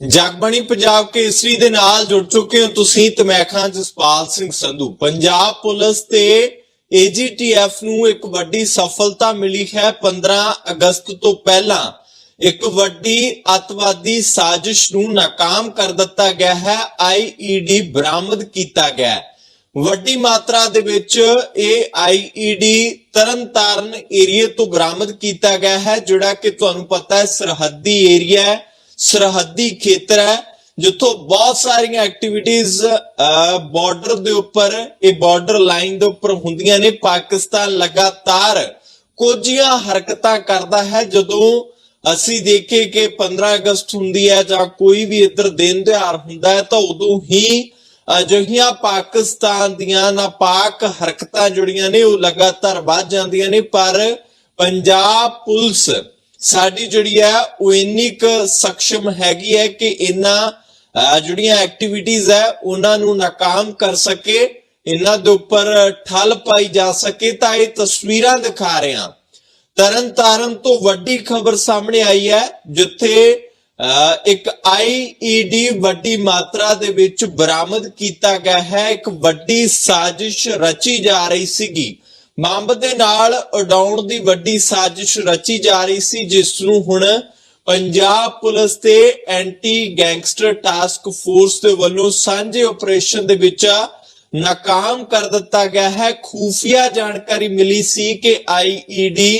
ਜਗਬਣੀ ਪੰਜਾਬ ਕੇਸਰੀ ਦੇ ਨਾਲ ਜੁੜ ਚੁੱਕੇ ਹੋ ਤੁਸੀਂ ਤੇ ਮੈਂ ਖਾਂ ਜਸਪਾਲ ਸਿੰਘ ਸੰਧੂ। ਪੰਜਾਬ ਪੁਲਿਸ ਤੇ ਏਜੀਟੀਐਫ ਨੂੰ ਇੱਕ ਵੱਡੀ ਸਫਲਤਾ ਮਿਲੀ ਹੈ 15 ਅਗਸਤ ਤੋਂ ਪਹਿਲਾਂ। ਇੱਕ ਵੱਡੀ ਅਤਵਾਦੀ ਸਾਜ਼ਿਸ਼ ਨੂੰ ਨਾਕਾਮ ਕਰ ਦਿੱਤਾ ਗਿਆ ਹੈ ਆਈਈਡੀ ਬਰਾਮਦ ਕੀਤਾ ਗਿਆ ਹੈ। ਵੱਡੀ ਮਾਤਰਾ ਦੇ ਵਿੱਚ ਇਹ ਆਈਈਡੀ ਤਰਨਤਾਰਨ ਏਰੀਏ ਤੋਂ ਬਰਾਮਦ ਕੀਤਾ ਗਿਆ ਹੈ, ਜਿਹੜਾ ਕਿ ਤੁਹਾਨੂੰ ਪਤਾ ਹੈ ਸਰਹੱਦੀ ਏਰੀਆ ਹੈ। ਸਰਹੱਦੀ ਖੇਤਰ ਹੈ, ਜਿੱਥੋਂ ਬਹੁਤ ਸਾਰੀਆਂ ਐਕਟੀਵਿਟੀਆਂ ਬਾਰਡਰ ਦੇ ਉੱਪਰ, ਇਹ ਬਾਰਡਰ ਲਾਈਨ ਦੇ ਉੱਪਰ ਹੁੰਦੀਆਂ ਨੇ। ਪਾਕਿਸਤਾਨ ਲਗਾਤਾਰ ਕੁਝੀਆਂ ਹਰਕਤਾਂ ਕਰਦਾ ਹੈ। ਜਦੋਂ ਅਸੀਂ ਦੇਖੇ ਕਿ 15 ਅਗਸਤ ਹੁੰਦੀ ਹੈ ਜਾਂ ਕੋਈ ਵੀ ਇੱਧਰ ਦਿਨ ਤਿਉਹਾਰ ਹੁੰਦਾ ਹੈ, ਤਾਂ ਉਦੋਂ ਹੀ ਅਜਿਹੀਆਂ ਪਾਕਿਸਤਾਨ ਦੀਆਂ ਨਾਪਾਕ ਹਰਕਤਾਂ ਜੁੜੀਆਂ ਨੇ, ਉਹ ਲਗਾਤਾਰ ਵੱਧ ਜਾਂਦੀਆਂ ਨੇ। ਪਰ ਪੰਜਾਬ ਪੁਲਿਸ ਸਾਡੀ ਜਿਹੜੀ ਹੈ ਉਹ ਇੰਨੀ ਕੁ ਸਖਸ਼ਮ ਹੈਗੀ ਹੈ ਕਿ ਇਹਨਾਂ ਜਿਹੜੀਆਂ ਐਕਟੀਵਿਟੀਆਂ ਹੈ ਉਹਨਾਂ ਨੂੰ ਨਾਕਾਮ ਕਰ ਸਕੇ ਇਹਨਾਂ ਦੇ ਉੱਪਰ ਠੱਲ ਪਾਈ ਜਾ ਸਕੇ ਤਾਂ ਇਹ ਤਸਵੀਰਾਂ ਦਿਖਾ ਰਹੇ। ਹਾਂ ਤਰਨ ਤਾਰਨ ਤੋਂ ਵੱਡੀ ਖਬਰ ਸਾਹਮਣੇ ਆਈ ਹੈ ਜਿੱਥੇ ਅਹ, ਇੱਕ ਆਈਈਡੀ ਵੱਡੀ ਮਾਤਰਾ ਦੇ ਵਿੱਚ ਬਰਾਮਦ ਕੀਤਾ ਗਿਆ ਹੈ। ਇੱਕ ਵੱਡੀ ਸਾਜ਼ਿਸ਼ ਰਚੀ ਜਾ ਰਹੀ ਸੀਗੀ। ਬੰਬ ਦੇ ਨਾਲ ਉਡਾਉਣ ਦੀ ਵੱਡੀ ਸਾਜ਼ਿਸ਼ ਰਚੀ ਜਾ ਰਹੀ ਸੀ, ਜਿਸ ਨੂੰ ਹੁਣ ਪੰਜਾਬ ਪੁਲਿਸ ਤੇ ਐਂਟੀ ਗੈਂਗਸਟਰ ਟਾਸਕ ਫੋਰਸ ਦੇ ਵੱਲੋਂ ਸਾਂਝੇ ਆਪਰੇਸ਼ਨ ਦੇ ਵਿੱਚ ਨਾਕਾਮ ਕਰ ਦਿੱਤਾ ਗਿਆ ਹੈ। ਖੂਫੀਆ ਜਾਣਕਾਰੀ ਮਿਲੀ ਸੀ ਕਿ ਆਈਈਡੀ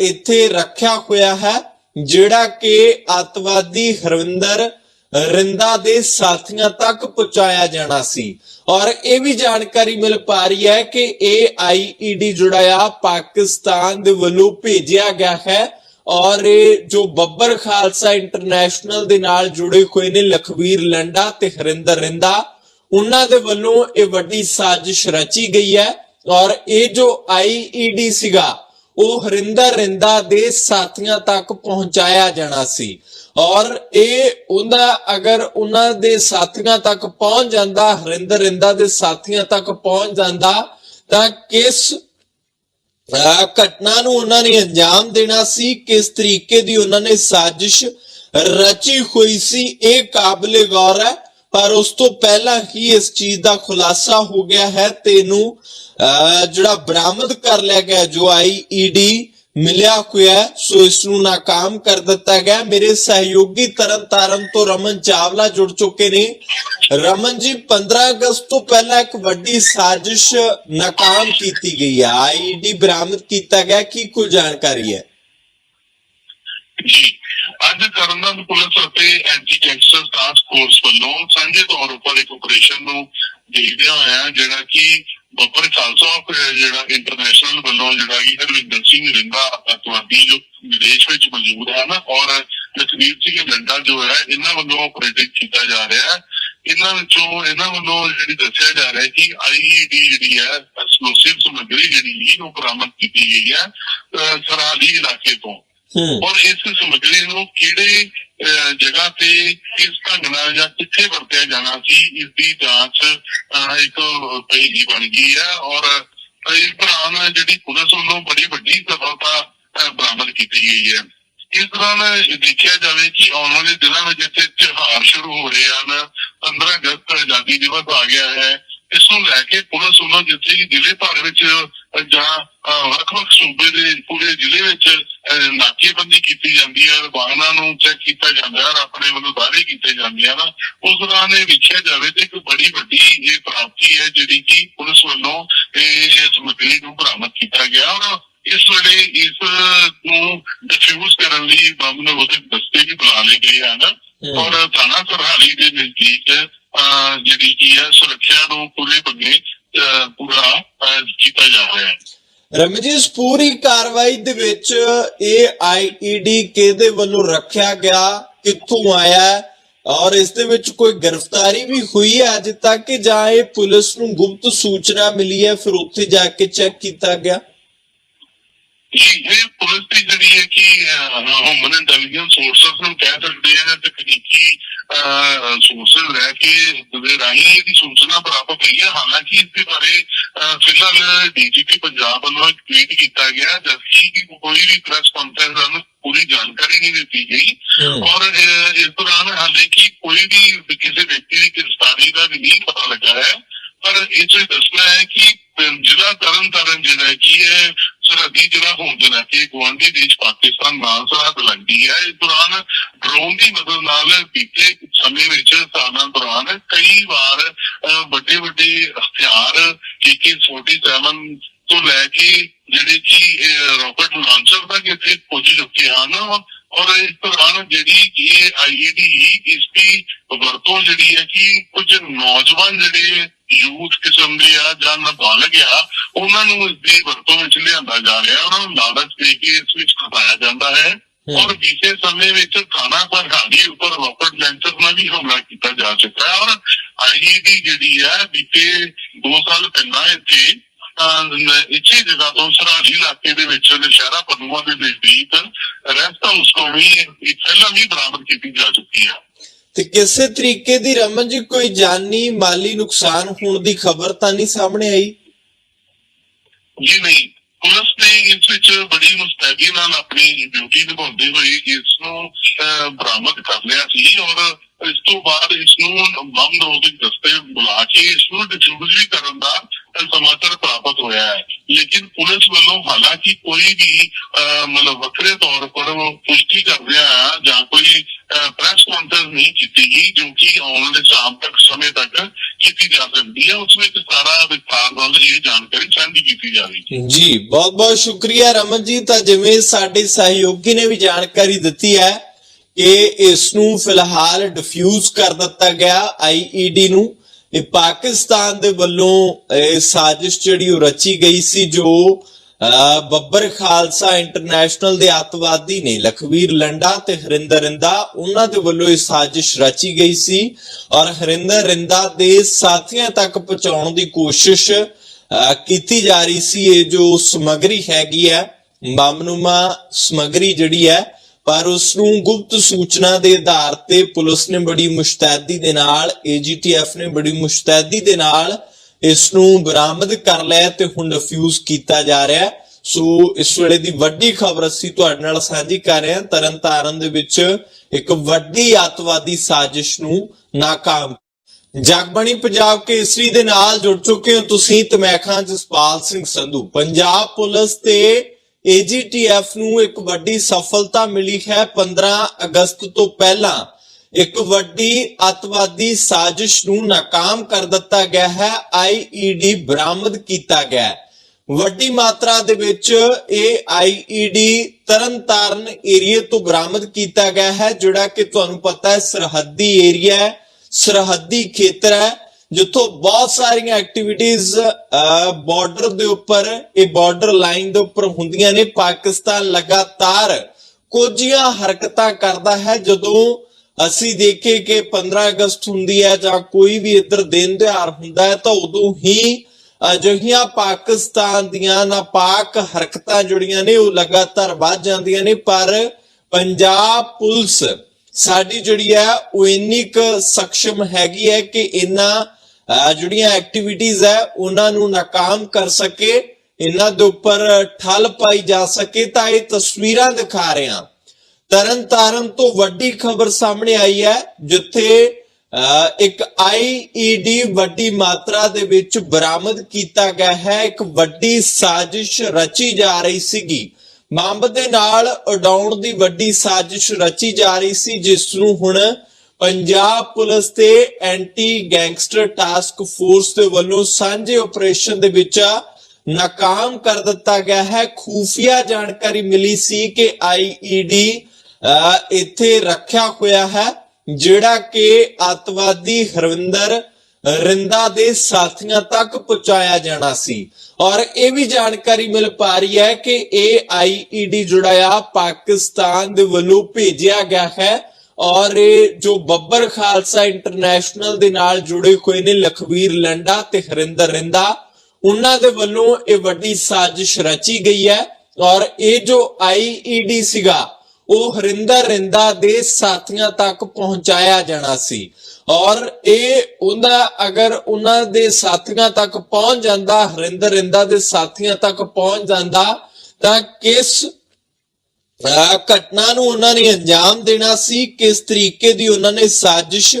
ਇੱਥੇ ਰੱਖਿਆ ਹੋਇਆ ਹੈ, ਜਿਹੜਾ ਕਿ ਅੱਤਵਾਦੀ ਹਰਵਿੰਦਰ ਰਿੰਦਾ ਦੇ ਸਾਥੀਆਂ ਤੱਕ ਪਹੁੰਚਾਇਆ ਜਾਣਾ ਸੀ। ਔਰ ਇਹ ਵੀ ਜਾਣਕਾਰੀ ਮਿਲ ਪਾ ਰਹੀ ਹੈ ਕਿ ਇਹ ਆਈਈਡੀ ਜਿਹੜਾ ਆ, ਪਾਕਿਸਤਾਨ ਦੇ ਵੱਲੋਂ ਭੇਜਿਆ ਗਿਆ ਹੈ। ਔਰ ਇਹ ਜੋ ਬੱਬਰ ਖਾਲਸਾ ਇੰਟਰਨੈਸ਼ਨਲ ਦੇ ਨਾਲ ਜੁੜੇ ਹੋਏ ਨੇ ਲਖਵੀਰ ਲੰਡਾ ਤੇ ਹਰਿੰਦਰ ਰਿੰਦਾ ਉਹਨਾਂ ਦੇ ਵੱਲੋਂ ਇਹ ਵੱਡੀ ਸਾਜ਼ਿਸ਼ ਰਚੀ ਗਈ ਹੈ। ਔਰ ਇਹ ਜੋ ਆਈਈਡੀ ਸੀਗਾ, ਉਹ ਹਰਿੰਦਰ ਰਿੰਦਾ ਦੇ ਸਾਥੀਆਂ ਤੱਕ ਪਹੁੰਚਾਇਆ ਜਾਣਾ ਸੀ। ਔਰ ਇਹ ਉਹਦਾ ਅਗਰ ਉਹਨਾਂ ਦੇ ਸਾਥੀਆਂ ਤੱਕ ਪਹੁੰਚ ਜਾਂਦਾ, ਹਰਿੰਦਰ ਰਿੰਦਾ ਦੇ ਸਾਥੀਆਂ ਤੱਕ ਪਹੁੰਚ ਜਾਂਦਾ, ਤਾਂ ਕਿਸ ਘਟਨਾ ਨੂੰ ਉਹਨਾਂ ਨੇ ਅੰਜਾਮ ਦੇਣਾ ਸੀ, ਕਿਸ ਤਰੀਕੇ ਦੀ ਉਹਨਾਂ ਨੇ ਸਾਜ਼ਿਸ਼ ਰਚੀ ਹੋਈ ਸੀ, ਇਹ ਕਾਬਲੇ ਗੌਰ ਹੈ। ਪਰ ਉਸ ਤੋਂ ਪਹਿਲਾਂ ਹੀ ਇਸ ਚੀਜ਼ ਦਾ ਖੁਲਾਸਾ ਹੋ ਗਿਆ ਹੈ ਤੇ ਇਹਨੂੰ ਅਹ ਜਿਹੜਾ ਬਰਾਮਦ ਕਰ ਲਿਆ ਗਿਆ ਜੋ ਆਈ ਆਈਈਡੀ ਮਿਲਿਆ ਹੋਇਆ ਹੈ, ਸੋ ਇਸ ਨੂੰ ਨਾਕਾਮ ਕਰ ਦਿੱਤਾ ਗਿਆ ਮੇਰੇ ਸਹਿਯੋਗੀ ਤਰਨਤਾਰਨ ਤੋਂ ਰਮਨ ਚਾਵਲਾ ਜੁੜ ਚੁੱਕੇ ਨੇ। ਰਮਨ ਜੀ 15 ਅਗਸਤ ਤੋਂ ਪਹਿਲਾਂ ਇੱਕ ਵੱਡੀ ਸਾਜ਼ਿਸ਼ ਨਾਕਾਮ ਕੀਤੀ ਗਈ ਹੈ। ਆਈਡੀ ਬਰਾਮਦ ਕੀਤਾ ਗਿਆ ਕੀ ਕੋਈ ਜਾਣਕਾਰੀ ਹੈ? ਅੱਜ ਕਰਨਲ ਪੁਲਿਸ ਅਤੇ ਐਂਟੀ ਗੈਂਗਸਟਰ ਟਾਸਕ ਫੋਰਸ ਵੱਲੋਂ ਸਾਂਝੇ ਤੌਰ ਉੱਪਰ ਇੱਕ ਆਪਰੇਸ਼ਨ ਨੂੰ ਦੇਖਦਿਆਂ ਹੋਇਆ ਜਿਹੜਾ ਕਿ ਬੱਬਰ ਖਾਲਸਾ ਜਿਹੜਾ ਇੰਟਰਨੈਸ਼ਨਲ ਵੱਲੋਂ ਜਿਹੜਾ ਕਿ ਹਰਵਿੰਦਰ ਸਿੰਘ ਰਿੰਦਾ ਅਤਵਾਦੀ ਜੋ ਵਿਦੇਸ਼ ਵਿੱਚ ਮੌਜੂਦ ਹੈ ਨਾ ਔਰ ਲਖਵੀਰ ਸਿੰਘ ਲੰਡਾ ਜੋ ਹੈ, ਇਹਨਾਂ ਵੱਲੋਂ ਆਪਰੇਟਿੰਗ ਕੀਤਾ ਜਾ ਰਿਹਾ ਹੈ। ਇਹਨਾਂ ਵਿੱਚੋਂ ਇਹਨਾਂ ਵੱਲੋਂ ਜਿਹੜੀ ਦੱਸਿਆ ਜਾ ਰਿਹਾ ਹੈ ਕਿ ਆਈਈਡੀ ਜਿਹੜੀ ਹੈ ਐਕਸਪਲੋਸਿਵ ਸਮੱਗਰੀ ਜਿਹੜੀ ਉਹ ਬਰਾਮਦ ਕੀਤੀ ਗਈ ਹੈ, ਅਹ ਇਲਾਕੇ ਤੋਂ। ਔਰ ਇਸ ਸਮੱਗਰੀ ਨੂੰ ਕਿਹੜੇ ਜਗ੍ਹਾ ਤੇ ਕਿਸ ਢੰਗ ਨਾਲ ਜਾਂ ਕਿੱਥੇ ਵਰਤਿਆ ਜਾਣਾ ਸੀ ਇਸ ਦੀ ਜਾਂਚ ਇੱਕ ਪਈ ਬਣ ਗਈ ਹੈ। ਔਰ ਇਸ ਦੌਰਾਨ ਜਿਹੜੀ ਪੁਲਿਸ ਵੱਲੋਂ ਬੜੀ ਵੱਡੀ ਸਫਲਤਾ ਬਰਾਮਦ ਕੀਤੀ ਗਈ ਹੈ। ਇਸ ਦੌਰਾਨ ਦੇਖਿਆ ਜਾਵੇ ਕਿ ਆਉਣ ਵਾਲੇ ਦਿਨਾਂ ਵਿੱਚ ਇੱਥੇ ਤਿਉਹਾਰ ਸ਼ੁਰੂ ਹੋ ਰਹੇ ਹਨ। 15 ਅਗਸਤ ਆਜ਼ਾਦੀ ਦਿਵਸ ਆ ਗਿਆ ਹੈ। ਇਸ ਨੂੰ ਲੈ ਕੇ ਪੁਲਿਸ ਵੱਲੋਂ ਜਿੱਥੇ ਕਿ ਜ਼ਿਲ੍ਹੇ ਭਰ ਵਿੱਚ ਜਾਂ ਵੱਖ-ਵੱਖ ਸੂਬੇ ਦੇ ਪੂਰੇ ਜ਼ਿਲ੍ਹੇ ਵਿੱਚ ਨਾਕੇਬੰਦੀ ਕੀਤੀ ਜਾਂਦੀ ਹੈ ਵਾਹਨਾਂ ਨੂੰ ਚੈੱਕ ਕੀਤਾ ਜਾਂਦਾ ਹੈ ਆਪਣੇ ਵੱਲੋਂ ਦਾਅਵੇ ਕੀਤੇ ਜਾਂਦੇ ਹਨ। ਉਸ ਦੌਰਾਨ ਇਹ ਵੇਖਿਆ ਜਾਵੇ ਤੇ ਇੱਕ ਬੜੀ ਵੱਡੀ ਇਹ ਪ੍ਰਾਪਤੀ ਹੈ ਜਿਹੜੀ ਕਿ ਪੁਲਿਸ ਵੱਲੋਂ ਇਹ ਸਮੱਗਰੀ ਨੂੰ ਬਰਾਮਦ ਕੀਤਾ ਗਿਆ ਔਰ ਇਸ ਵੇਲੇ ਇਸ ਨੂੰ ਡਿਫਿਊਜ਼ ਕਰਨ ਲਈ ਬੰਬ ਨੂੰ ਉਹਦੇ ਦਸਤੇ ਵੀ ਬੁਲਾ ਲਏ ਗਏ ਹਨ। ਔਰ ਥਾਣਾ ਸਰਹਾਲੀ ਦੇ ਨਜ਼ਦੀਕ ਜਿਹੜੀ ਕੀ ਹੈ, ਸੁਰੱਖਿਆ ਨੂੰ ਪੂਰੇ ਬੰਨੇ ਪੂਰਾ ਕੀਤਾ ਜਾ ਰਿਹਾ ਹੈ। ਰਮਨ ਜੀ ਇਸ ਪੂਰੀ ਕਾਰਵਾਈ ਦੇ ਵਿੱਚ ਇਹ ਆਈਈਡੀ ਕਿਹਦੇ ਵੱਲੋਂ ਰੱਖਿਆ ਗਿਆ, ਕਿੱਥੋਂ ਆਇਆ ਔਰ ਇਸ ਦੇ ਵਿੱਚ ਕੋਈ ਗ੍ਰਿਫਤਾਰੀ ਵੀ ਹੋਈ ਹੈ ਅਜੇ ਤੱਕ ਜਾਂ ਇਹ ਪੁਲਿਸ ਨੂੰ ਗੁਪਤ ਸੂਚਨਾ ਮਿਲੀ ਹੈ, ਫਿਰ ਉੱਥੇ ਜਾ ਕੇ ਚੈੱਕ ਕੀਤਾ ਗਿਆ? ਇਹ ਪੁਲਿਸ ਦੀ ਜਿਹੜੀ ਹੈ ਕਿ ਹਿਊਮਨ ਇੰਟੈਲੀਜੈਂਸ ਸੋਰਸਸ ਨੂੰ ਕਹਿ ਸਕਦੇ ਆ ਜਾਂ ਤਕਨੀਕੀ ਸੋਰਸਸ ਲੈ ਕੇ ਦੇ ਰਾਹੀਂ ਇਹਦੀ ਸੂਚਨਾ ਪ੍ਰਾਪਤ ਹੋਈ ਹੈ ਹਾਲਾਂਕਿ ਇਸ ਦੇ ਬਾਰੇ ਫਿਲਹਾਲ ਡੀਜੀਪੀ ਪੰਜਾਬ ਵੱਲੋਂ ਇੱਕ ਟਵੀਟ ਕੀਤਾ ਗਿਆ ਜਦਕਿ ਕਿ ਕੋਈ ਵੀ ਪ੍ਰੈਸ ਕਾਨਫਰੰਸ ਨੂੰ ਪੂਰੀ ਜਾਣਕਾਰੀ ਨਹੀਂ ਦਿੱਤੀ ਗਈ। ਔਰ ਇਸ ਦੌਰਾਨ ਹਾਲੇ ਕਿ ਕੋਈ ਵੀ ਕਿਸੇ ਵਿਅਕਤੀ ਦੀ ਗ੍ਰਿਫਤਾਰੀ ਦਾ ਵੀ ਨਹੀਂ ਪਤਾ ਲੱਗਾ ਹੈ। ਪਰ ਇਹ ਚ ਦੱਸਣਾ ਹੈ ਕਿ ਜ਼ਿਲ੍ਹਾ ਤਰਨ ਤਾਰਨ ਜਿਹੜਾ ਹੈ ਕਿ ਇਹ ਸਰਹੱਦੀ ਜ਼ਿਲ੍ਹਾ ਹੋਣ ਦੇ ਨਾਤੇ ਦੇਸ਼ ਪਾਕਿਸਤਾਨ ਨਾਲ ਸਰਹੱਦ ਲੱਗਦੀ ਹੈ, ਇਸ ਦੌਰਾਨ ਡਰੋਨ ਦੀ ਮਦਦ ਨਾਲ ਬੀਤੇ ਸਮੇਂ ਵਿੱਚ ਸਾਲਾਂ ਦੌਰਾਨ ਕਈ ਵਾਰ ਵੱਡੇ ਵੱਡੇ ਹਥਿਆਰ AK47 ਤੋਂ ਲੈ ਕੇ ਜਿਹੜੇ ਕਿ ਰਾਕਟ ਲਾਂਚਰ ਤੱਕ ਇੱਥੇ ਪਹੁੰਚ ਚੁੱਕੇ ਹਨ ਔਰ ਇਸ ਦੌਰਾਨ ਜਿਹੜੀ ਇਹ ਆਈਈਡੀ ਇਸ ਦੀ ਵਰਤੋਂ ਜਿਹੜੀ ਹੈ ਕਿ ਕੁਝ ਨੌਜਵਾਨ ਜਿਹੜੇ ਯੂਥ ਕਿਸਮ ਦੇ ਆ ਜਾਂ ਨਾਬਾਲਗ ਆ ਉਹਨਾਂ ਨੂੰ ਇਸ ਦੀ ਵਰਤੋਂ ਵਿੱਚ ਲਿਆਂਦਾ ਜਾ ਰਿਹਾ ਉਹਨਾਂ ਨੂੰ ਲਾਲਚ ਦੇ ਕੇ ਇਸ ਵਿੱਚ ਖਪਾਇਆ ਜਾਂਦਾ ਹੈ। ਔਰ ਬੀਤੇ ਸਮੇਂ ਵਿੱਚ ਥਾਣਾ ਸਰਹਾਲੀ ਉੱਪਰ ਰਾਕਟ ਲਾਂਚਰ ਨਾਲ ਵੀ ਹਮਲਾ ਕੀਤਾ ਜਾ ਚੁੱਕਾ ਹੈ। ਔਰ ਆਈਈਡੀ ਜਿਹੜੀ ਹੈ ਬੀਤੇ 2 ਸਾਲ ਪਹਿਲਾਂ ਇੱਥੇ ਇੱਥੇ ਜਗ੍ਹਾ ਤੋਂ ਸਰਹਾਲੀ ਇਲਾਕੇ ਦੇ ਵਿੱਚ ਨਸ਼ਹਿਰਾ ਪਨੂਆ ਦੇ ਨਜ਼ਦੀਕ ਰੈਸਟ ਹਾਊਸ ਤੋਂ ਵੀ ਪਹਿਲਾਂ ਵੀ ਬਰਾਮਦ ਕੀਤੀ ਜਾ ਚੁੱਕੀ ਹੈ। ਤੇ ਕਿਸੇ ਤਰੀਕੇ ਦੀ ਰਮਨ ਜੀ ਕੋਈ ਜਾਨੀ ਮਾਲੀ ਨੁਕਸਾਨ ਹੋਣ ਦੀ ਖਬਰ ਤਾਂ ਨਹੀਂ ਸਾਹਮਣੇ ਆਈ? ਜੀ ਨਹੀਂ। ਪੁਲਿਸ ਨੇ ਇਸ ਵਿੱਚ ਬੜੀ ਮੁਸਤੈਦੀ ਨਾਲ ਆਪਣੀ ਡਿਊਟੀ ਨਿਭਾਉਂਦੇ ਹੋਏ ਇਸ ਨੂੰ ਬਰਾਮਦ ਕਰ ਲਿਆ ਸੀ ਔਰ ਇਸ ਤੋਂ ਬਾਅਦ ਇਸ ਨੂੰ ਹੋ ਰੋਧਕ ਦਸਤੇ ਬੁਲਾ ਕੇ ਇਸ ਨੂੰ ਡਿਸਟ੍ਰੀਬਿਊਟ ਵੀ ਕਰਨ ਦਾ ਸਮਾਚਾਰ ਪ੍ਰਾਪਤ ਹੋਇਆ ਹੈ। ਲੇਕਿਨ ਪੁਲਿਸ ਵੱਲੋਂ ਹਾਲਾਂਕਿ ਕੋਈ ਵੀ ਅਹ, ਮਤਲਬ ਵੱਖਰੇ ਤੌਰ ਪਰ ਪੁਸ਼ਟੀ ਕਰਦਿਆਂ ਜਾਂ ਕੋਈ ਪ੍ਰੈਸ ਕਾਨਫਰੰਸ ਨਹੀਂ ਕੀਤੀ ਗਈ ਜੋ ਕਿ ਆਉਣ ਵਾਲੇ ਸ਼ਾਮ ਤੱਕ ਸਮੇਂ ਤੱਕ ਕੀਤੀ ਜਾ ਸਕਦੀ ਹੈ। ਉਸ ਵਿੱਚ ਸਾਰਾ ਵਿਸਥਾਰ ਨਾਲ ਇਹ ਜਾਣਕਾਰੀ ਸਾਂਝੀ ਕੀਤੀ ਜਾਵੇਗੀ ਜੀ ਬਹੁਤ ਬਹੁਤ ਸ਼ੁਕਰੀਆ ਰਮਨ ਜੀ। ਤਾਂ ਜਿਵੇਂ ਸਾਡੇ ਸਹਿਯੋਗੀ ਨੇ ਵੀ ਜਾਣਕਾਰੀ ਦਿੱਤੀ ਹੈ ਕਿ ਇਸ ਨੂੰ ਫਿਲਹਾਲ ਡਿਫਿਊਜ਼ ਕਰ ਦਿੱਤਾ ਗਿਆ ਆਈਈਡੀ ਨੂੰ। ਇਹ ਪਾਕਿਸਤਾਨ ਦੇ ਵੱਲੋਂ ਇਹ ਸਾਜ਼ਿਸ਼ ਜਿਹੜੀ ਉਹ ਰਚੀ ਗਈ ਸੀ ਜੋ ਅਹ, ਬੱਬਰ ਖਾਲਸਾ ਇੰਟਰਨੈਸ਼ਨਲ ਦੇ ਅੱਤਵਾਦੀ ਨੇ ਲਖਵੀਰ ਲੰਡਾ ਤੇ ਹਰਿੰਦਰ ਰਿੰਦਾ ਉਹਨਾਂ ਦੇ ਵੱਲੋਂ ਇਹ ਸਾਜ਼ਿਸ਼ ਰਚੀ ਗਈ ਸੀ ਔਰ ਹਰਿੰਦਰ ਰਿੰਦਾ ਦੇ ਸਾਥੀਆਂ ਤੱਕ ਪਹੁੰਚਾਉਣ ਦੀ ਕੋਸ਼ਿਸ਼ ਕੀਤੀ ਜਾ ਰਹੀ ਸੀ। ਇਹ ਜੋ ਸਮਗਰੀ ਹੈਗੀ ਹੈ ਮਾਮਨੂਮਾ ਸਮਗਰੀ ਜਿਹੜੀ ਹੈ ਪਰ ਉਸ ਨੂੰ ਗੁਪਤ ਸੂਚਨਾ ਦੇ ਆਧਾਰ ਤੇ ਪੁਲਿਸ ਨੇ ਬੜੀ ਮੁਸ਼ਤੈਦੀ ਦੇ ਨਾਲ ਏਜੀਟੀਐਫ ਨੇ ਬੜੀ ਮੁਸ਼ਤੈਦੀ ਦੇ ਨਾਲ ਇਸ ਨੂੰ ਬਰਾਮਦ ਕਰ ਲਿਆ ਤੇ ਹੁਣ ਰਿਫਿਊਜ਼ ਕੀਤਾ ਜਾ ਰਿਹਾ। ਹੈ ਸੋ ਇਸ ਵੇਲੇ ਦੀ ਵੱਡੀ ਖਬਰ ਅਸੀਂ ਤੁਹਾਡੇ ਨਾਲ ਸਾਂਝੀ ਕਰ ਰਹੇ ਹਾਂ। ਤਰਨਤਾਰਨ ਦੇ ਵਿੱਚ ਇੱਕ ਵੱਡੀ ਅੱਤਵਾਦੀ ਸਾਜ਼ਿਸ਼ ਨੂੰ ਨਾਕਾਮ। ਜਗਬਾਣੀ ਪੰਜਾਬ ਕੇਸਰੀ ਦੇ ਨਾਲ ਜੁੜ ਚੁੱਕੇ ਹੋ ਤੁਸੀਂ। ਤੇ ਮੈਂ ਖਾਂ ਜਸਪਾਲ ਸਿੰਘ ਸੰਧੂ, ਪੰਜਾਬ ਪੁਲਿਸ ਤੇ ਏਜੀਟੀਐਫ ਨੂੰ ਇੱਕ ਵੱਡੀ ਸਫਲਤਾ ਮਿਲੀ ਹੈ 15 ਅਗਸਤ ਤੋਂ ਪਹਿਲਾਂ। ਇੱਕ ਵੱਡੀ ਅੱਤਵਾਦੀ ਸਾਜ਼ਿਸ਼ ਨੂੰ ਨਾਕਾਮ ਕਰ ਦਿੱਤਾ ਗਿਆ ਹੈ ਆਈਈਡੀ ਬਰਾਮਦ ਕੀਤਾ ਗਿਆ ਵੱਡੀ ਮਾਤਰਾ ਦੇ ਵਿੱਚ ਇਹ ਆਈਈਡੀ ਤਰਨਤਾਰਨ ਏਰੀਏ ਤੋਂ ਬਰਾਮਦ ਕੀਤਾ ਗਿਆ ਹੈ, ਜਿਹੜਾ ਕਿ ਤੁਹਾਨੂੰ ਪਤਾ ਹੈ ਸਰਹੱਦੀ ਏਰੀਆ ਹੈ, ਸਰਹੱਦੀ ਖੇਤਰ ਹੈ। ਜਿੱਥੋਂ ਬਹੁਤ ਸਾਰੀਆਂ ਐਕਟੀਵਿਟੀਆਂ ਬਾਰਡਰ ਦੇ ਉੱਪਰ, ਇਹ ਬਾਰਡਰ ਲਾਈਨ ਦੇ ਉੱਪਰ ਹੁੰਦੀਆਂ ਨੇ। ਪਾਕਿਸਤਾਨ ਲਗਾਤਾਰ ਕੁਝੀਆਂ ਹਰਕਤਾਂ ਕਰਦਾ ਹੈ। ਜਦੋਂ ਅਸੀਂ ਦੇਖੇ ਕਿ 15 ਅਗਸਤ ਹੁੰਦੀ ਹੈ ਜਾਂ ਕੋਈ ਵੀ ਇੱਧਰ ਦਿਨ ਤਿਉਹਾਰ ਹੁੰਦਾ ਹੈ, ਤਾਂ ਉਦੋਂ ਹੀ ਅਜਿਹੀਆਂ ਪਾਕਿਸਤਾਨ ਦੀਆਂ ਨਾਪਾਕ ਹਰਕਤਾਂ ਜੁੜੀਆਂ ਨੇ, ਉਹ ਲਗਾਤਾਰ ਵੱਧ ਜਾਂਦੀਆਂ ਨੇ। ਪਰ ਪੰਜਾਬ ਪੁਲਿਸ ਸਾਡੀ ਜਿਹੜੀ ਹੈ, ਉਹ ਇੰਨੀ ਕੁ ਸક્ષਮ ਹੈਗੀ ਹੈ ਕਿ ਇਹਨਾਂ ਜਿਹੜੀਆਂ ਐਕਟੀਵਿਟੀਜ਼ ਹੈ, ਉਹਨਾਂ ਨੂੰ ਨਾਕਾਮ ਕਰ ਸਕੇ, ਇਹਨਾਂ ਦੇ ਉੱਪਰ ਠੱਲ ਪਾਈ ਜਾ ਸਕੇ, ਤਾਂ ਇਹ ਤਸਵੀਰਾਂ ਦਿਖਾ ਰਹੇ। ਹਾਂ ਤਰਨ ਤੋਂ ਵੱਡੀ ਖਬਰ ਸਾਹਮਣੇ ਆਈ ਹੈ, ਜਿੱਥੇ ਇੱਕ ਆਈਈਡੀ ਵੱਡੀ ਮਾਤਰਾ ਦੇ ਵਿੱਚ ਬਰਾਮਦ ਕੀਤਾ ਗਿਆ ਹੈ। ਇੱਕ ਵੱਡੀ ਸਾਜ਼ਿਸ਼ ਰਚੀ ਜਾ ਰਹੀ ਸੀਗੀ। ਬੰਬ ਦੇ ਨਾਲ ਉਡਾਉਣ ਦੀ ਵੱਡੀ ਸਾਜ਼ਿਸ਼ ਰਚੀ ਜਾ ਰਹੀ ਸੀ, ਜਿਸ ਨੂੰ ਹੁਣ ਪੰਜਾਬ ਪੁਲਿਸ ਤੇ ਐਂਟੀ ਗੈਂਗਸਟਰ ਟਾਸਕ ਫੋਰਸ ਦੇ ਵੱਲੋਂ ਸਾਂਝੇ ਆਪਰੇਸ਼ਨ ਦੇ ਵਿੱਚ ਨਾਕਾਮ ਕਰ ਦਿੱਤਾ ਗਿਆ ਹੈ। ਖੂਫੀਆ ਜਾਣਕਾਰੀ ਮਿਲੀ ਸੀ ਕਿ ਆਈਈਡੀ ਇੱਥੇ ਰੱਖਿਆ ਹੋਇਆ ਹੈ, ਜਿਹੜਾ ਕਿ ਅੱਤਵਾਦੀ ਹਰਵਿੰਦਰ ਰਿੰਦਾ ਦੇ ਸਾਥੀਆਂ ਤੱਕ ਪਹੁੰਚਾਇਆ ਜਾਣਾ ਸੀ। ਔਰ ਇਹ ਵੀ ਜਾਣਕਾਰੀ ਮਿਲ ਪਾ ਰਹੀ ਹੈ ਕਿ ਇਹ ਆਈਈਡੀ ਜਿਹੜਾ ਆ ਪਾਕਿਸਤਾਨ ਦੇ ਵੱਲੋਂ ਭੇਜਿਆ ਗਿਆ ਹੈ। ਔਰ ਇਹ ਜੋ ਬੱਬਰ ਖਾਲਸਾ ਇੰਟਰਨੈਸ਼ਨਲ ਦੇ ਨਾਲ ਜੁੜੇ ਹੋਏ ਨੇ ਲਖਵੀਰ ਲੰਡਾ ਤੇ ਹਰਿੰਦਰ ਰਿੰਦਾ ਉਹਨਾਂ ਦੇ ਵੱਲੋਂ ਇਹ ਵੱਡੀ ਸਾਜ਼ਿਸ਼ ਰਚੀ ਗਈ ਹੈ ਔਰ ਇਹ ਜੋ ਆਈਈਡੀ ਸੀਗਾ, ਉਹ ਹਰਿੰਦਰ ਰਿੰਦਾ ਦੇ ਸਾਥੀਆਂ ਤੱਕ ਪਹੁੰਚਾਇਆ ਜਾਣਾ ਸੀ। ਔਰ ਇਹ ਉਹਦਾ ਅਗਰ ਉਹਨਾਂ ਦੇ ਸਾਥੀਆਂ ਤੱਕ ਪਹੁੰਚ ਜਾਂਦਾ, ਹਰਿੰਦਰ ਰਿੰਦਾ ਦੇ ਸਾਥੀਆਂ ਤੱਕ ਪਹੁੰਚ ਜਾਂਦਾ, ਤਾਂ ਕਿਸ ਘਟਨਾ ਨੂੰ ਉਹਨਾਂ ਨੇ ਅੰਜਾਮ ਦੇਣਾ ਸੀ। ਕਿਸ ਤਰੀਕੇ ਦੀ ਉਹਨਾਂ ਨੇ ਸਾਜ਼ਿਸ਼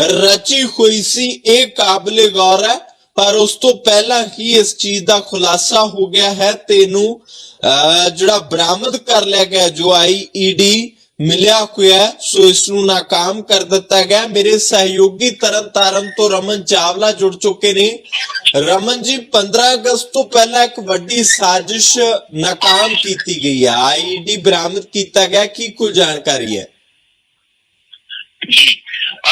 ਰਚੀ ਹੋਈ ਸੀ ਇਹ ਕਾਬਲੇ ਗੌਰ ਹੈ। ਪਰ ਉਸ ਤੋਂ ਪਹਿਲਾਂ ਹੀ ਇਸ ਚੀਜ਼ ਦਾ ਖੁਲਾਸਾ ਹੋ ਗਿਆ ਹੈ। ਤੇ ਇਹਨੂੰ ਅਹ, ਜਿਹੜਾ ਬਰਾਮਦ ਕਰ ਲਿਆ ਗਿਆ ਜੋ ਆਈ ਆਈਈਡੀ ਮਿਲਿਆ ਹੋਇਆ ਹੈ, ਸੋ ਇਸ ਨੂੰ ਨਾਕਾਮ ਕਰ ਦਿੱਤਾ ਗਿਆ ਮੇਰੇ ਸਹਿਯੋਗੀ ਤਰਨਤਾਰਨ ਤੋਂ ਰਮਨ ਚਾਵਲਾ ਜੁੜ ਚੁੱਕੇ ਨੇ। ਰਮਨ ਜੀ 15 ਅਗਸਤ ਤੋਂ ਪਹਿਲਾਂ ਇੱਕ ਵੱਡੀ ਸਾਜ਼ਿਸ਼ ਨਾਕਾਮ ਕੀਤੀ ਗਈ ਹੈ। ਆਈਡੀ ਬਰਾਮਦ ਕੀਤਾ ਗਿਆ ਕੀ ਕੁਝ ਜਾਣਕਾਰੀ ਹੈ?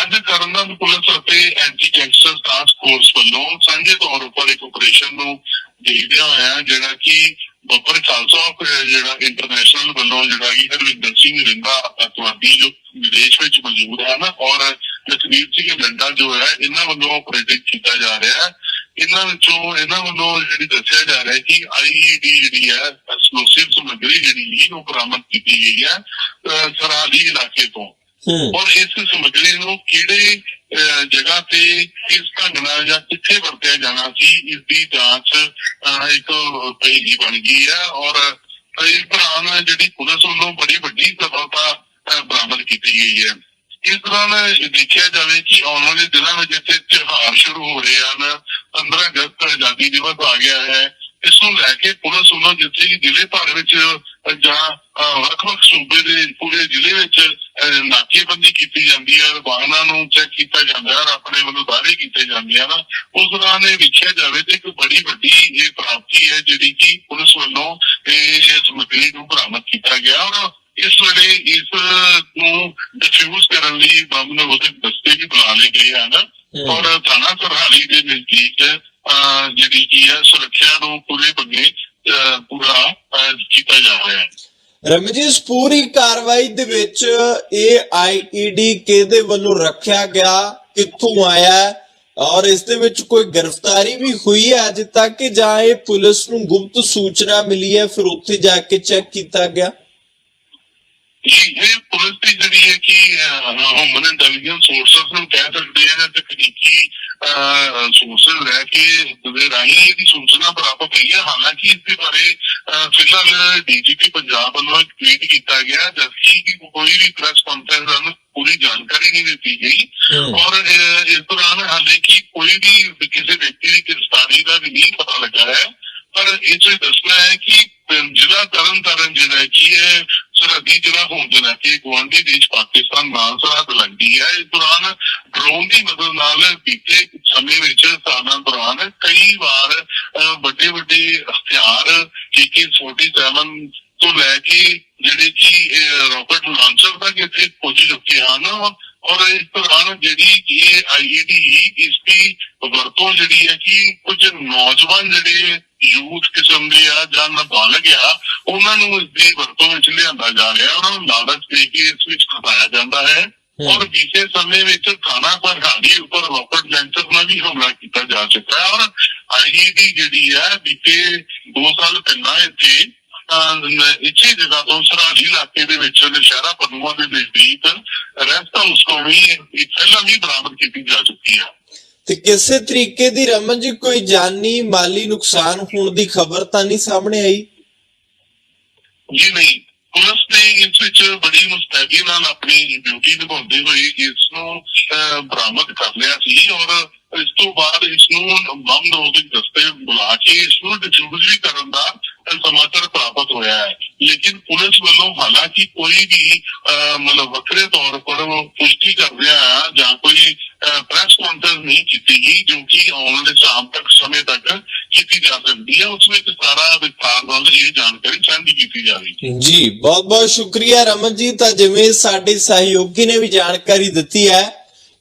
ਅੱਜ ਕਰਨਲ ਪੁਲਿਸ ਅਤੇ ਐਂਟੀ ਗੈਂਗਸਟਰ ਟਾਸਕ ਫੋਰਸ ਵੱਲੋਂ ਸਾਂਝੇ ਤੌਰ ਉੱਪਰ ਇੱਕ ਆਪਰੇਸ਼ਨ ਨੂੰ ਦੇਖਦਿਆਂ ਹੋਇਆ ਜਿਹੜਾ ਕਿ ਬੱਬਰ ਖਾਲਸਾ ਅਹ ਜਿਹੜਾ ਇੰਟਰਨੈਸ਼ਨਲ ਵੱਲੋਂ ਜਿਹੜਾ ਕਿ ਹਰਵਿੰਦਰ ਸਿੰਘ ਰਿੰਦਾ ਅਤਵਾਦੀ ਜੋ ਵਿਦੇਸ਼ ਵਿੱਚ ਮੌਜੂਦ ਹਨ ਔਰ ਲਖਵੀਰ ਸਿੰਘ ਲੰਡਾ ਜੋ ਹੈ, ਇਹਨਾਂ ਵੱਲੋਂ ਆਪਰੇਟਿੰਗ ਕੀਤਾ ਜਾ ਰਿਹਾ ਹੈ। ਇਹਨਾਂ ਵਿੱਚੋਂ ਇਹਨਾਂ ਵੱਲੋਂ ਜਿਹੜੀ ਦੱਸਿਆ ਜਾ ਰਿਹਾ ਹੈ ਕਿ ਆਈਈਡੀ ਜਿਹੜੀ ਹੈ ਐਕਸਪਲੋਸਿਵ ਸਮੱਗਰੀ ਜਿਹੜੀ ਉਹ ਬਰਾਮਦ ਕੀਤੀ ਗਈ ਹੈ, ਅਹ ਇਲਾਕੇ ਤੋਂ। ਔਰ ਇਸ ਸਮੱਗਰੀ ਨੂੰ ਕਿਹੜੇ ਜਗ੍ਹਾ ਤੇ ਕਿਸ ਢੰਗ ਨਾਲ ਜਾਂ ਕਿੱਥੇ ਵਰਤਿਆ ਜਾਣਾ ਸੀ ਇਸ ਦੀ ਜਾਂਚ ਇੱਕ ਪਹਿਲੀ ਬਣ ਗਈ ਹੈ। ਔਰ ਇਸ ਦੌਰਾਨ ਜਿਹੜੀ ਪੁਲਿਸ ਵੱਲੋਂ ਬੜੀ ਵੱਡੀ ਸਫਲਤਾ ਬਰਾਮਦ ਕੀਤੀ ਗਈ ਹੈ। ਇਸ ਦੌਰਾਨ ਦੇਖਿਆ ਜਾਵੇ ਕਿ ਆਉਣ ਵਾਲੇ ਦਿਨਾਂ ਵਿੱਚ ਇੱਥੇ ਤਿਉਹਾਰ ਸ਼ੁਰੂ ਹੋ ਰਹੇ ਹਨ। 15 ਅਗਸਤ ਆਜ਼ਾਦੀ ਦਿਵਸ ਆ ਗਿਆ ਹੈ। ਇਸ ਨੂੰ ਲੈ ਕੇ ਪੁਲਿਸ ਵੱਲੋਂ ਜਿੱਥੇ ਕਿ ਜ਼ਿਲ੍ਹੇ ਭਰ ਵਿੱਚ ਜਾਂ ਵੱਖ-ਵੱਖ ਸੂਬੇ ਦੇ ਪੂਰੇ ਜ਼ਿਲ੍ਹੇ ਵਿੱਚ ਨਾਕੇਬੰਦੀ ਕੀਤੀ ਜਾਂਦੀ ਹੈ ਵਾਹਨਾਂ ਨੂੰ ਚੈੱਕ ਕੀਤਾ ਜਾਂਦਾ ਹੈ ਆਪਣੇ ਵੱਲੋਂ ਦਾਅਵੇ ਕੀਤੇ ਜਾਂਦੇ ਹਨ। ਉਸ ਦੌਰਾਨ ਇਹ ਵੇਖਿਆ ਜਾਵੇ ਤੇ ਇੱਕ ਬੜੀ ਵੱਡੀ ਇਹ ਪ੍ਰਾਪਤੀ ਹੈ ਜਿਹੜੀ ਕਿ ਪੁਲਿਸ ਵੱਲੋਂ ਇਹ ਸਮੱਗਰੀ ਨੂੰ ਬਰਾਮਦ ਕੀਤਾ ਗਿਆ ਔਰ ਇਸ ਵੇਲੇ ਇਸ ਨੂੰ ਡਿਫਿਊਜ਼ ਕਰਨ ਲਈ ਬੰਬ ਨਿਰੋਧਕ ਦਸਤੇ ਵੀ ਬੁਲਾ ਲਏ ਗਏ ਹਨ। ਔਰ ਥਾਣਾ ਸਰਹਾਲੀ ਦੇ ਨਜ਼ਦੀਕ ਜਿਹੜੀ ਕੀ ਹੈ ਸੁਰੱਖਿਆ ਨੂੰ ਪੂਰੇ ਅਹ, ਪੂਰਾ ਕੀਤਾ ਜਾ ਰਿਹਾ ਹੈ ਰਮਨ ਜੀ ਇਸ ਪੂਰੀ ਕਾਰਵਾਈ ਦੇ ਵਿੱਚ ਇਹ ਆਈਈਡੀ ਕਿਹਦੇ ਵੱਲੋਂ ਰੱਖਿਆ ਗਿਆ ਕਿੱਥੋਂ ਆਇਆ? ਔਰ ਇਸ ਦੇ ਵਿੱਚ ਕੋਈ ਗ੍ਰਿਫਤਾਰੀ ਵੀ ਹੋਈ ਹੈ ਅੱਜ ਤੱਕ ਕਿ ਜਾਂ ਇਹ ਪੁਲਿਸ ਨੂੰ ਗੁਪਤ ਸੂਚਨਾ ਮਿਲੀ ਹੈ ਫਿਰ ਉੱਥੇ ਜਾ ਕੇ ਚੈੱਕ ਕੀਤਾ ਗਿਆ ਇਹ ਪੁਲਿਸ ਦੀ ਜਿਹੜੀ ਹੈ ਕਿ ਹਿਊਮਨ ਇੰਟੈਲੀਜੈਂਸ ਸੋਰਸਸ ਨੂੰ ਕਹਿ ਸਕਦੇ ਆ ਜਾਂ ਤਕਨੀਕੀ ਸੋਰਸਸ ਲੈ ਕੇ ਦੇ ਰਾਹੀਂ ਇਹਦੀ ਸੂਚਨਾ ਪ੍ਰਾਪਤ ਹੋਈ ਹੈ। ਹਾਲਾਂਕਿ ਇਸ ਦੇ ਬਾਰੇ ਫਿਲਹਾਲ ਡੀਜੀਪੀ ਪੰਜਾਬ ਵੱਲੋਂ ਇੱਕ ਟਵੀਟ ਕੀਤਾ ਗਿਆ ਜਦਕਿ ਕਿ ਕੋਈ ਵੀ ਪ੍ਰੈਸ ਕਾਨਫਰੰਸ ਨੂੰ ਪੂਰੀ ਜਾਣਕਾਰੀ ਨਹੀਂ ਦਿੱਤੀ ਗਈ। ਔਰ ਇਸ ਦੌਰਾਨ ਹਾਲੇ ਕਿ ਕੋਈ ਵੀ ਕਿਸੇ ਵਿਅਕਤੀ ਦੀ ਗ੍ਰਿਫਤਾਰੀ ਦਾ ਵੀ ਨਹੀਂ ਪਤਾ ਲੱਗਾ ਹੈ। ਪਰ ਇਹ ਚ ਦੱਸਣਾ ਹੈ ਕਿ ਜ਼ਿਲ੍ਹਾ ਤਰਨਤਾਰਨ ਜਿਹੜਾ ਹੈ ਕਿ ਇਹ ਸਰਹੱਦੀ ਜ਼ਿਲ੍ਹਾ ਹੋਣ ਦੇ ਨਾਤੇ ਦੇਸ਼ ਪਾਕਿਸਤਾਨ ਨਾਲ ਸਰਹੱਦ ਲੱਗਦੀ ਹੈ, ਇਸ ਦੌਰਾਨ ਡਰੋਨ ਦੀ ਮਦਦ ਨਾਲ ਬੀਤੇ ਸਮੇਂ ਵਿੱਚ ਸਾਲਾਂ ਦੌਰਾਨ ਕਈ ਵਾਰ ਵੱਡੇ ਵੱਡੇ ਹਥਿਆਰ AK47 ਤੋਂ ਲੈ ਕੇ ਜਿਹੜੇ ਕਿ ਰਾਕਟ ਲਾਂਚਰ ਤੱਕ ਇੱਥੇ ਪਹੁੰਚ ਚੁੱਕੇ ਹਨ ਔਰ ਇਸ ਦੌਰਾਨ ਜਿਹੜੀ ਇਹ ਆਈਈਡੀ ਇਸ ਦੀ ਵਰਤੋਂ ਜਿਹੜੀ ਹੈ ਕਿ ਕੁਝ ਨੌਜਵਾਨ ਜਿਹੜੇ ਯੂਥ ਕਿਸਮ ਦੇ ਆ ਜਾਂ ਨਾਬਾਲਗ ਆ ਉਹਨਾਂ ਨੂੰ ਇਸ ਦੀ ਵਰਤੋਂ ਵਿੱਚ ਲਿਆਂਦਾ ਜਾ ਰਿਹਾ। ਉਹਨਾਂ ਨੂੰ ਲਾਲਚ ਦੇ ਕੇ ਇਸ ਵਿੱਚ ਖਪਾਇਆ ਜਾਂਦਾ ਹੈ। ਔਰ ਬੀਤੇ ਸਮੇਂ ਵਿੱਚ ਥਾਣਾ ਸਰਹਾਲੀ ਉੱਪਰ ਰਾਕਟ ਲੈਂਚਰ ਨਾਲ ਵੀ ਹਮਲਾ ਕੀਤਾ ਜਾ ਚੁੱਕਾ ਹੈ। ਔਰ ਆਈਈਡੀ ਜਿਹੜੀ ਹੈ ਬੀਤੇ 2 ਸਾਲ ਪਹਿਲਾਂ ਇੱਥੇ ਇੱਥੇ ਜਗ੍ਹਾ ਤੋਂ ਸਰਹਾਲੀ ਇਲਾਕੇ ਦੇ ਵਿੱਚ ਨਸ਼ਹਿਰਾ ਪਨੂਆ ਦੇ ਨਜ਼ਦੀਕ ਰੈਸਟ ਹਾਊਸ ਤੋਂ ਵੀ ਪਹਿਲਾਂ ਵੀ ਬਰਾਮਦ ਕੀਤੀ ਜਾ ਚੁੱਕੀ ਹੈ ਤੇ ਕਿਸੇ ਤਰੀਕੇ ਦੀ ਰਮਨ ਜੀ ਕੋਈ ਜਾਨੀ ਮਾਲੀ ਨੁਕਸਾਨ ਹੋਣ ਦੀ ਖਬਰ ਤਾਂ ਨਹੀਂ ਸਾਹਮਣੇ ਆਈ? ਜੀ ਨਹੀਂ। ਪੁਲਿਸ ਨੇ ਇਸ ਵਿੱਚ ਬੜੀ ਮੁਸਤੈਦੀ ਨਾਲ ਆਪਣੀ ਡਿਊਟੀ ਨਿਭਾਉਂਦੇ ਹੋਏ ਇਸ ਨੂੰ ਬਰਾਮਦ ਕਰ ਲਿਆ ਸੀ ਔਰ ਇਸ ਤੋਂ ਬਾਅਦ ਇਸ ਨੂੰ ਬੰਬ ਨਿਰੋਧਕ ਦਸਤੇ ਬੁਲਾ ਕੇ ਇਸ ਨੂੰ ਡਿਸਟ੍ਰੀਬਿਊਟ ਵੀ ਕਰਨ ਦਾ ਸਮਾਚਾਰ ਪ੍ਰਾਪਤ ਹੋਇਆ ਹੈ। ਲੇਕਿਨ ਪੁਲਿਸ ਵੱਲੋਂ ਹਾਲਾਂਕਿ ਕੋਈ ਵੀ ਅਹ, ਮਤਲਬ ਵੱਖਰੇ ਤੌਰ ਪਰ ਉਹ ਪੁਸ਼ਟੀ ਕਰਦਿਆਂ ਆ ਜਾਂ ਕੋਈ ਪ੍ਰੈਸ ਕਾਨਫਰੰਸ ਨਹੀਂ ਕੀਤੀ ਗਈ ਜੋ ਕਿ ਆਉਣ ਵਾਲੇ ਸ਼ਾਮ ਤੱਕ ਸਮੇਂ ਤੱਕ ਕੀਤੀ ਜਾ ਸਕਦੀ ਹੈ। ਉਸ ਵਿੱਚ ਸਾਰਾ ਵਿਸਥਾਰ ਨਾਲ ਇਹ ਜਾਣਕਾਰੀ ਸਾਂਝੀ ਕੀਤੀ ਜਾਵੇਗੀ ਜੀ ਬਹੁਤ ਬਹੁਤ ਸ਼ੁਕਰੀਆ ਰਮਨ ਜੀ। ਤਾਂ ਜਿਵੇਂ ਸਾਡੇ ਸਹਿਯੋਗੀ ਨੇ ਵੀ ਜਾਣਕਾਰੀ ਦਿੱਤੀ ਹੈ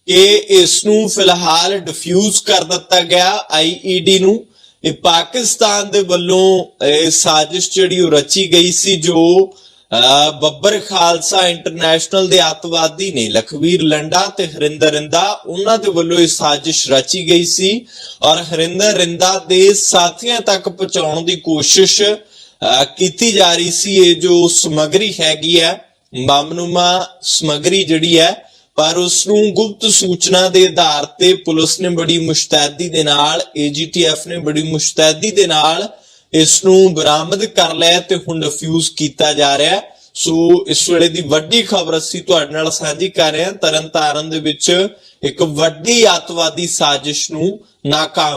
ਕਿ ਇਸ ਨੂੰ ਫਿਲਹਾਲ ਡਿਫਿਊਜ਼ ਕਰ ਦਿੱਤਾ ਗਿਆ ਆਈਈਡੀ ਨੂੰ। ਇਹ ਪਾਕਿਸਤਾਨ ਦੇ ਵੱਲੋਂ ਇਹ ਸਾਜ਼ਿਸ਼ ਜਿਹੜੀ ਉਹ ਰਚੀ ਗਈ ਸੀ ਜੋ ਅਹ, ਬੱਬਰ ਖਾਲਸਾ ਇੰਟਰਨੈਸ਼ਨਲ ਦੇ ਅੱਤਵਾਦੀ ਨੇ ਲਖਵੀਰ ਲੰਡਾ ਤੇ ਹਰਿੰਦਰ ਰਿੰਦਾ ਉਹਨਾਂ ਦੇ ਵੱਲੋਂ ਇਹ ਸਾਜ਼ਿਸ਼ ਰਚੀ ਗਈ ਸੀ। ਔਰ ਹਰਿੰਦਰ ਰਿੰਦਾ ਦੇ ਸਾਥੀਆਂ ਤੱਕ ਪਹੁੰਚਾਉਣ ਦੀ ਕੋਸ਼ਿਸ਼ ਕੀਤੀ ਜਾ ਰਹੀ ਸੀ ਇਹ ਜੋ ਸਮਗਰੀ ਹੈਗੀ ਹੈ, ਬੰਬਨੁਮਾ ਸਮਗਰੀ ਜਿਹੜੀ ਹੈ, ਪਰ ਉਸ ਨੂੰ ਗੁਪਤ ਸੂਚਨਾ ਦੇ ਆਧਾਰ ਤੇ ਪੁਲਿਸ ਨੇ ਬੜੀ ਮੁਸ਼ਤੈਦੀ ਦੇ ਨਾਲ ਏਜੀਟੀਐਫ ਨੇ ਬੜੀ ਮੁਸ਼ਤੈਦੀ ਦੇ ਨਾਲ ਇਸ ਨੂੰ ਬਰਾਮਦ ਕਰ ਲਿਆ ਤੇ ਹੁਣ ਡਿਫਿਊਜ਼ ਕੀਤਾ ਜਾ ਰਿਹਾ ਹੈ। ਸੋ ਇਸ ਵੇਲੇ ਦੀ ਵੱਡੀ ਖਬਰ ਅਸੀਂ ਤੁਹਾਡੇ ਨਾਲ ਸਾਂਝੀ ਕਰ ਰਹੇ ਹਾਂ। ਤਰਨਤਾਰਨ ਦੇ ਵਿੱਚ ਇੱਕ ਵੱਡੀ ਅੱਤਵਾਦੀ ਸਾਜ਼ਿਸ਼ ਨੂੰ ਨਾਕਾਮ